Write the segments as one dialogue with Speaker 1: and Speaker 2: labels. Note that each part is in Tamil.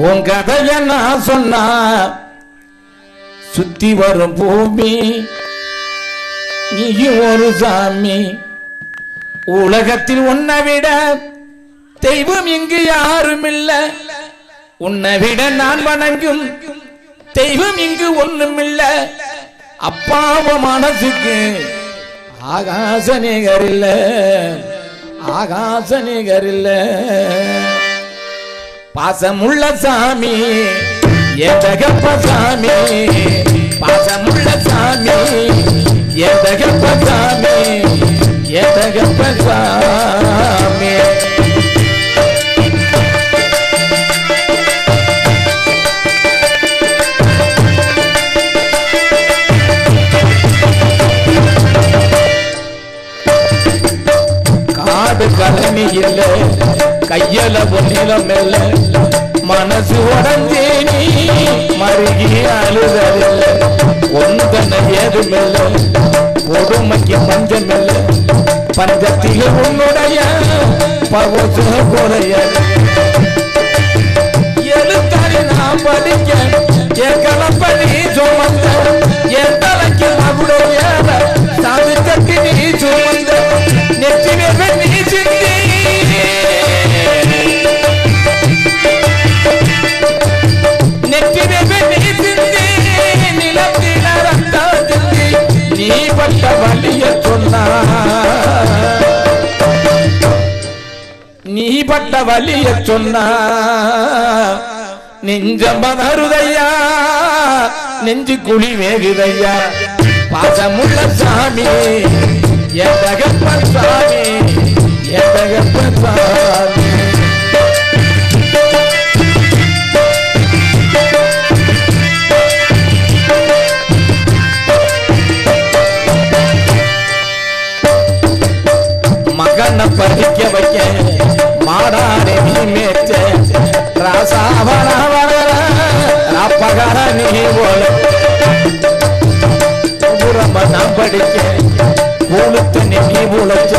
Speaker 1: உன் கதைய நான் சொன்னா சுத்தி வரும் பூமி நீ ஒரு சாமி. உலகத்தில் உன்னை விட தெய்வம் இங்கு யாரும் இல்லை உன்னை விட நான் வணங்கும் தெய்வம் இங்கு ஒன்றும் இல்லை அப்பாவ மனசுக்கு ஆகாச நிகர் இல்ல ஆகாச நிகர் பாசமுள்ள சாமி என் தகப்ப சாமி. காடு கலனி இல்ல. கையல பொன்னிலம் இல்ல மனசு உடஞ்சே நீ மருகி அழுதல்ல ஒன்றன ஏதுமில்ல கொடுமைக்கு பஞ்சமில்ல. பஞ்சத்தில் உன்னுடைய பவச குறைய நீ பட்ட வழிய சொன்ன. நீ பட்ட வலிய சொன்னா நெஞ்சமதருதையா நெஞ்சு குழி வேகுதையா பாசமுள்ள சாமி எதகப்ப சாமி எதகப்ப சாமி. வைக்க. மாடாரே நீ மேச்ச ராசாவன வர ராப்பகர நீ போல புறம நான் படிக்க. பூலுத்தனி நீ உழைச்ச.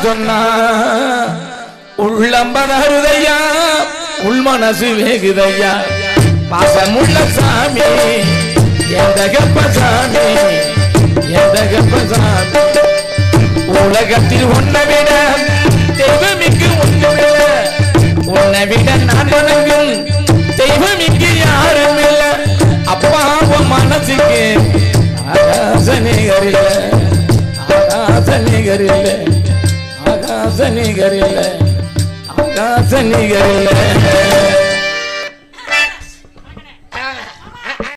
Speaker 1: தியாகம் சொன்னா உள்ளம்பதருதையா உள் வேகுதையா? பாசமுள்ள சாமி எந்தகப்ப சாமி எந்தகப்ப சாமி? உலகத்தில் உன்னை விட தெய்வமிக்கு ஒன்றுமில்ல உன்னை விட நான் வணங்கும் தெய்வமிக்கு யாரும் இல்ல. அப்பாவும் மனசுக்கு ஆகாச நிகரில்ல ஆகாச நிகரில்ல நிகரில்லை ஆகாச நிகரில்லை